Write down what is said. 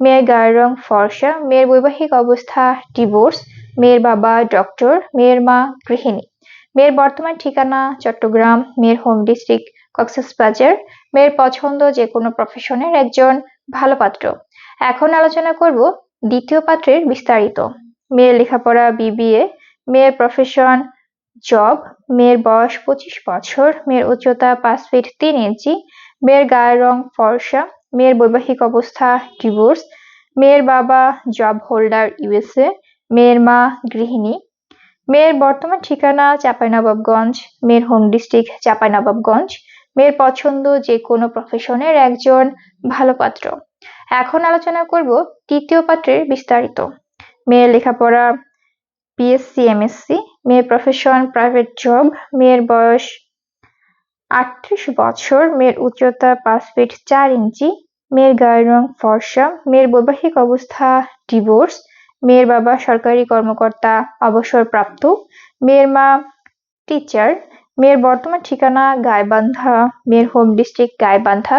মেয়ের গায়ের রং ফর্সা, মেয়ের বৈবাহিক অবস্থা ডিভোর্স মেয়ের বাবা ডক্টর মেয়ের মা গৃহিণী। মেয়ের বর্তমান ঠিকানা চট্টগ্রাম, মেয়ের হোম ডিস্ট্রিক্ট কক্সবাজার, মেয়ের পছন্দ যে কোনো প্রফেশনের একজন ভালো পাত্র। এখন আলোচনা করব দ্বিতীয় পাত্রের বিস্তারিত। মেয়ের লেখাপড়া বিবিএ মেয়ের প্রফেশন জব মেয়ের বয়স পঁচিশ বছর, মেয়ের উচ্চতা পাঁচ ফিট তিন ইঞ্চি মেয়ের গায়ের রং ফর্সা মেয়ের বৈবাহিক অবস্থা ডিভোর্স মেয়ের বাবা জব হোল্ডার ইউএসএ মেয়ের মা গৃহিণী, মেয়ের বর্তমান ঠিকানা চাঁপাইনবাবগঞ্জ, মেয়ের হোম ডিস্ট্রিক্ট চাঁপাইনবাবগঞ্জ, মেয়ের পছন্দ যে কোনো প্রফেশনের একজন ভালো পাত্র। এখন আলোচনা করব তৃতীয় পাত্রের বিস্তারিত। মেয়ের লেখাপড়া বিএসসি এমএসসি মেয়ের প্রফেশন প্রাইভেট জব মেয়ের বয়স আটত্রিশ বছর, মেয়ের উচ্চতা পাঁচ ফিট চার ইঞ্চি মেয়ের গায়ের রং ফর্সা, মেয়ের বৈবাহিক অবস্থা ডিভোর্স মেয়ের বাবা সরকারি কর্মকর্তা অবসরপ্রাপ্ত, মেয়ের মা টিচার মেয়ের বর্তমান ঠিকানা গায়বান্ধা মেয়ের হোম ডিস্ট্রিক্ট গাইবান্ধা